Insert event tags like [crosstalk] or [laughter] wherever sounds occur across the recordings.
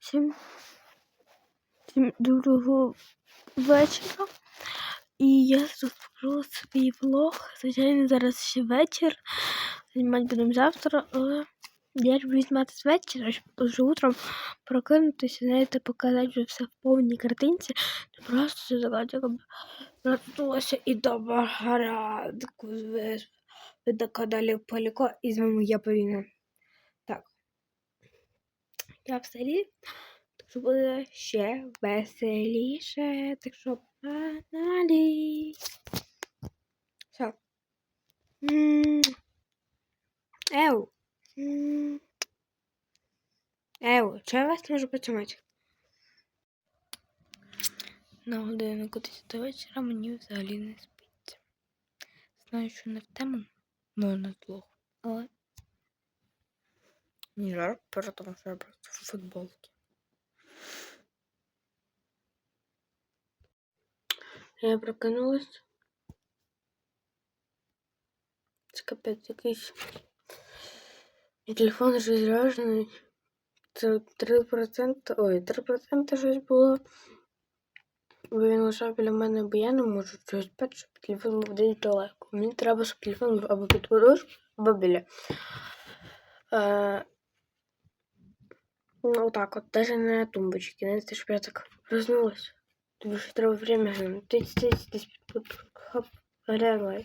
Всім, всім доброго вечора. І я покажу свій влог. Звичайно, зараз ще вечір. Знімати будемо завтра, але я люблю знімати з вечора, щоб вже утром прокинутися, знаєте, показати вже все в повній картинці. Просто закладати, проснулася і дома гарадку ви на каналі Поліко і з вами я. Я в селі, так що буде ще веселіше. Так що погнали. Все. Еу. Еу, чи я вас можу потримати? На годиннику 10 вечора мені взагалі не спиться. Знаю, що не в тему, але не плохо. Але не жарко, потому что я просто в футболке. Я прокинулась. Це капець якийсь. І телефон вже заряджений. Це 3%. Ой, 3% щось було. Бо він лежав біля мене, бо я не можу щось спати, щоб телефон був десь далеко. Мені треба, щоб телефон був або під подушкою, або біля. Е, Ну, вот так вот, даже на тумбочке. Знаете, чтобы я так проснулась. Тобі ще треба время глянути. Тиць, тиць, тиць, хоп, глянула.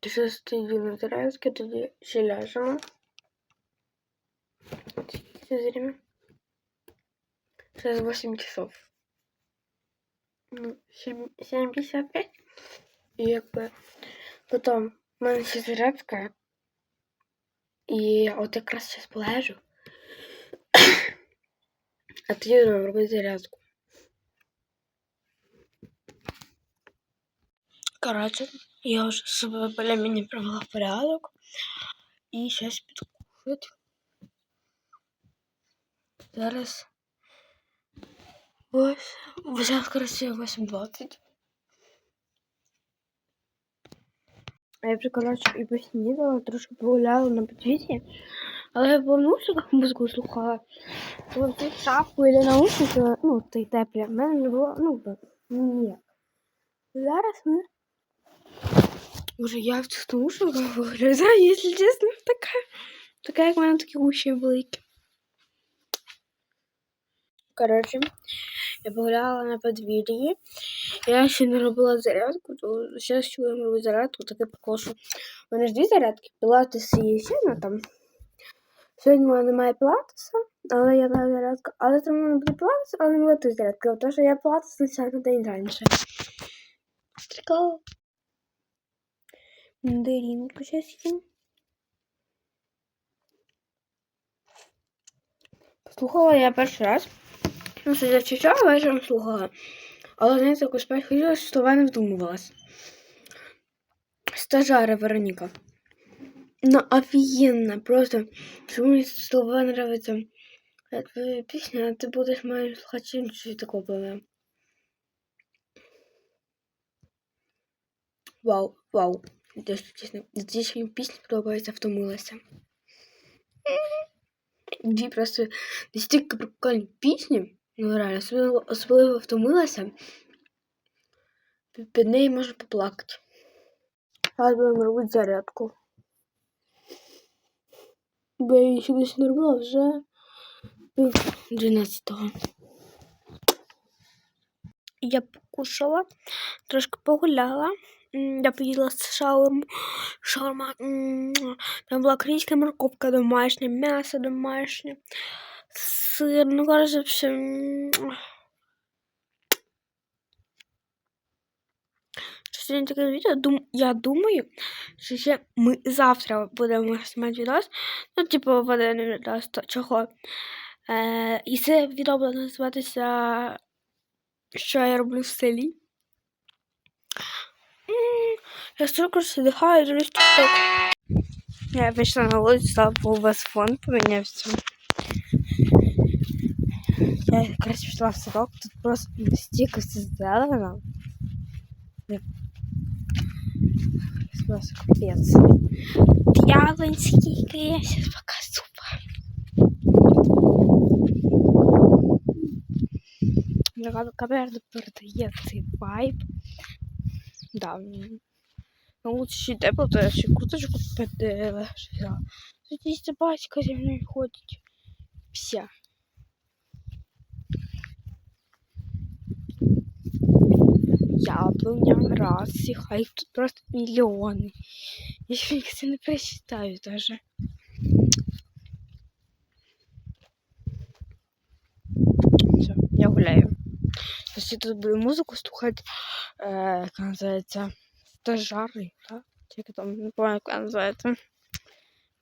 Ти що тоді на тарелці, тоді ще ляжемо. Скільки це время? Сейчас 8 часов. Ну, 7.55. І якби потім в мене ще зарядка. І от якраз зараз полежу. [coughs] А тоді робити зарядку. Коротше, я вже себе біля мені привела в порядок. І зараз піду кушати. Зараз ось вже коротше 8.20. А я вже, коротше, і поснідала, трошки погуляла на подвір'ї. Але я в наушниках музику слухала. То в шапку і наушники, ну, той теплі, в мене не було, ну, ніяк. Зараз ми... Уже я в цих наушниках виглядаю, [laughs] якщо чесно, така, така як в мене такі уші великі. Коротше, я погуляла на подвір'ї. Я ще не робила зарядку, то зараз я роблю зарядку, таке покошу. У мене ж дві зарядки, пілатес і одна там. Сьогодні в мене немає пілатеса, але я на зарядку. Але в мене буде пілатес, але не буде той зарядки, тому що я пілатес лише на день раніше. Прикол. Мандаринку зараз їм. Слухала я перший раз. Ну, що я вчора вечором слухала. Але знаєте, якось спать хотілося, що вона не вдумувалась. Стажара Вероніка. Ну, офігенно, просто. Чому слова нравиться? Е, Твоя пісня, а ти будеш моїм слухачем, чи такого було. Вау, вау. Здесь мені пісня подобається, втомилася. Дві просто настільки прикольні пісні. Ну, реально, особливо, особливо втомилася. Під, неї можна поплакати. Зараз будемо робити зарядку. Бо я її ще десь не робила вже 12-го. Я покушала, трошки погуляла. Я поїла шаурму. Шаурма. Там була корейська морковка домашня, м'ясо домашнє, все. м, Сьогодні таке відео, я думаю, що ще ми завтра будемо знімати відос. Ну, типу, в один відос, то чого. Е, і це відео буде називатися Що я роблю в селі. Я стільки сидихаю, дивлюсь тік-ток. Я вийшла на вулицю, слава Богу, у вас фон помінявся. Я, короче, пришла в садок, тут просто стика создала Просто капец. Дьявольский я сейчас покажу вам. Камера продает вайп. Да, ну лучше депл, то я ще курточку подела. Здесь собачка земной ходит. Вся. Яблуня, раз, і хай тут просто мільйони. Я ще їх не прочитаю даже. Все, я гуляю. Сейчас я тут буду музыку слухати, е, яка називається Стажари, так? Чи як там, не пам'ятаю, як вона називається.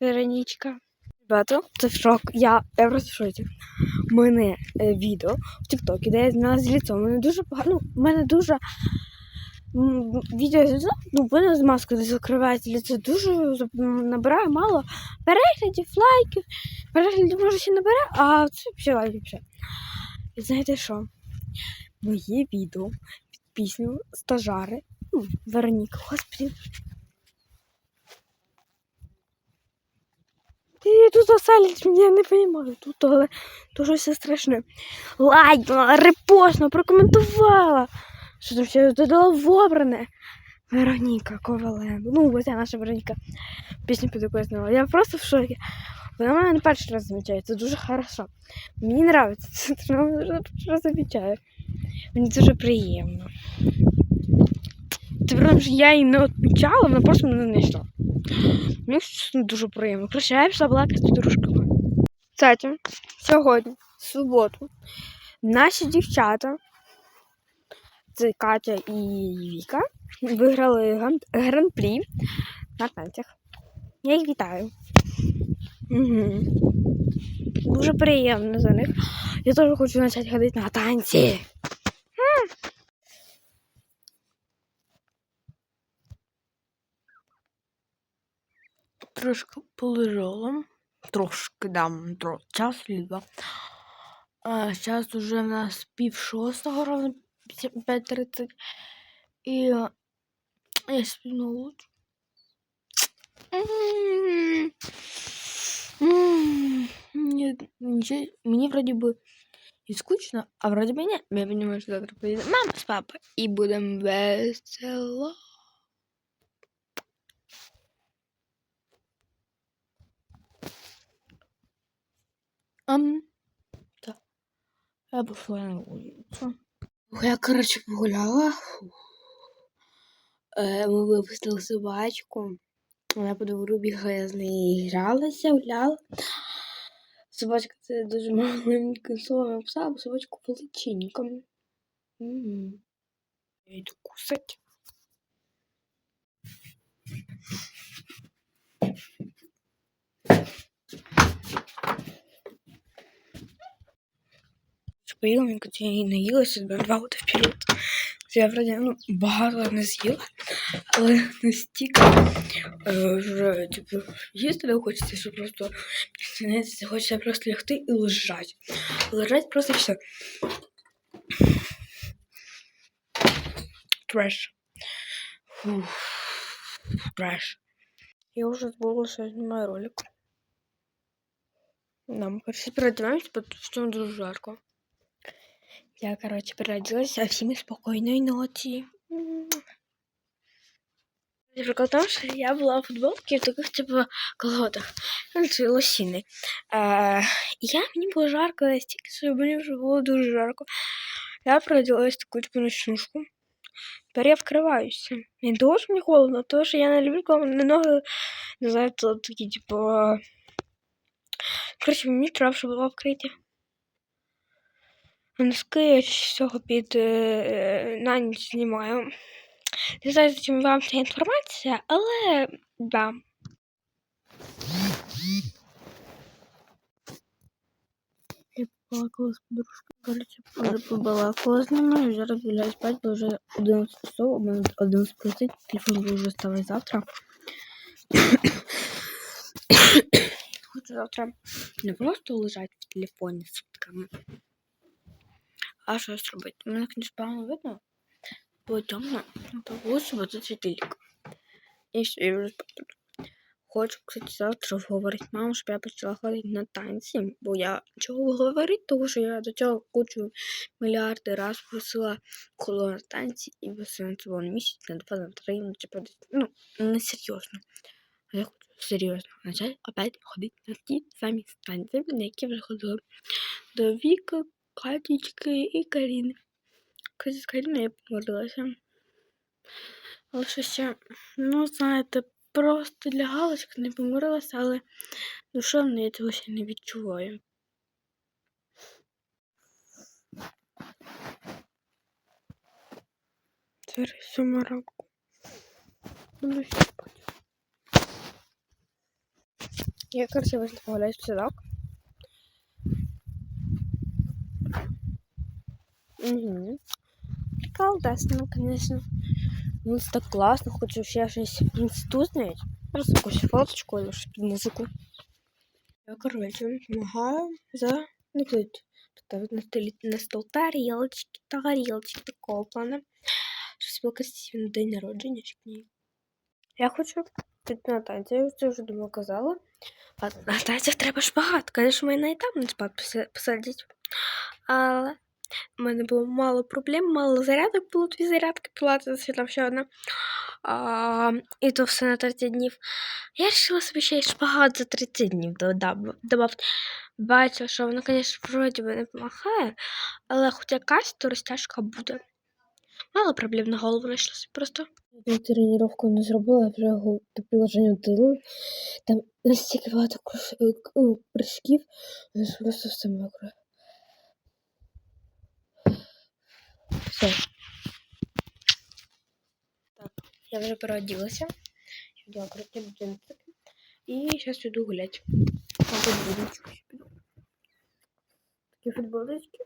Вероничка. Ребята, це шок. Я, я просто в. Мене е, відео в Тіктокі, де я знялася з лицом. У мене дуже погано. У мене дуже відео з лицом, ну, в мене з маскою закривається лицо, дуже набирає мало переглядів, лайків. Переглядів може ще набере, а це взагалі лайків все. І знаєте що? Моє відео під пісню Стажари. Ну, Вероніка, господи. Ти тут оселить, я не розумію. Тут але дуже все страшне. Лайкнула, репостнула, прокоментувала. Що там ще додала в обране. Вероніка Коваленко. Ну, ось ця наша Вероніка пісню під якою зняла. Я просто в шокі. Вона мене не перший раз замічає. Це дуже хорошо. Мені подобається. Це [laughs] перший раз замічає. Мені дуже приємно. Прям що я її не відмічала, вона просто мене не знайшла. Мені це дуже приємно. Короче, я пішла балакати з подружками. Кстати, сьогодні, в суботу, наші дівчата, це Катя і Віка, виграли гран- гран-прі на танцях. Я їх вітаю. Угу. Дуже приємно за них. Я теж хочу почати ходити на танці. Трошки полежала. Трошки, да, тро, час ліба. А, зараз уже в нас пів шостого, ровно 5.30. І я сплю на луч. Мне, ничего- мне вроде бы скучно, а вроде бы нет. Я понимаю, что завтра приедет мама с папой, и будем весело. Ам, так. Я пошла на улицу. Я, короче, погуляла. Е, Ми випустили собачку. Вона по двору бігає з нею гралася, гуляла. Собачка це дуже маленьке слово написала, бо собачку величенька. Я йду кусать. Поїла, мені її наїлася, два роки вперед. Я вроді ну, багато не з'їла, але настільки е, вже типу, їсти не хочеться, що просто хочеться просто лягти і лежати. Лежать просто і все. Треш. Фух. Треш. Я вже забула, що я знімаю ролик. Нам, короче, переодеваемся, потому что дуже жарко. Я, короче, переоделась, а всем спокойной ночи. Прикол в что я была в футболке в таких, типа, колготах. Це. А, я, мені було жарко настільки, що мені вже було дуже жарко. Я переоделась в таку, типу, ночнушку. Тепер я вкриваюся. Не дуже мені холодно, тому що я не люблю, коли мене не знаю, такі, типу... Коротше, мені треба, щоб була вкриті. Носки я цього під е, на ніч знімаю. Не знаю, чим вам ця інформація, але да. Я побалакала з подружкою. Коротше, вже побалакала з ними. Зараз гуляю спати, бо вже 11 часов, у мене 11.30, телефон буде вже ставити завтра. Хочу завтра не просто лежати в телефоні сутками, а щось робити. Мене, звісно, погано видно. Було темно, лучше вот світильник. І все, я вже спати. хочу, кстати, завтра говорити маму, щоб я почала ходити на танці. Бо я чого говорити, тому що я до цього кучу мільярди раз просила коло на танці і все на було на місяць, на два, на три, ну, типу, ну, не серйозно. А я хочу серйозно почати опять ходити на ті самі танці, на які вже ходила до Віки, Катічки і Каріни. З Каріною я помирилася. Але що ще, ну, знаєте, просто для галочки не помирилася, але душевно я цього ще не відчуваю. Зараз ранку. Буду ще. Я, короче, вышла погулять в садок. Угу. Прикол, да, ну, конечно. Ну, це так класно, хочу ще щось інститут навіть. Просто якусь фоточку або щось під музику. Я, короче, помогаю за ну, тут ставить на, столі, на стол тарілочки, тарілочки такого плану. Щоб спілкуватися на день народження, щоб ні. Я хочу піти на танці, я це вже думаю казала. А на танцях треба шпагат. Звісно, мене і там на спад поса- посадять. Але в мене було мало проблем, мало зарядок, було дві зарядки пілатеса, там ще одна. А, і то все на 30 днів. Я вирішила собі ще й шпагат за 30 днів додав. Бачу, що воно, звісно, вроді би не допомагає, але хоч якась то розтяжка буде. Мало проблем на голову знайшла собі просто. Я тренировку не зробила, я вже його до приложення вдалила. Там настільки багато е, ну, прыжків, просто все мокре. Все. Я вже переоділася. Я короткие джинсики. І зараз йду гулять. Мабуть. Такі футболочки.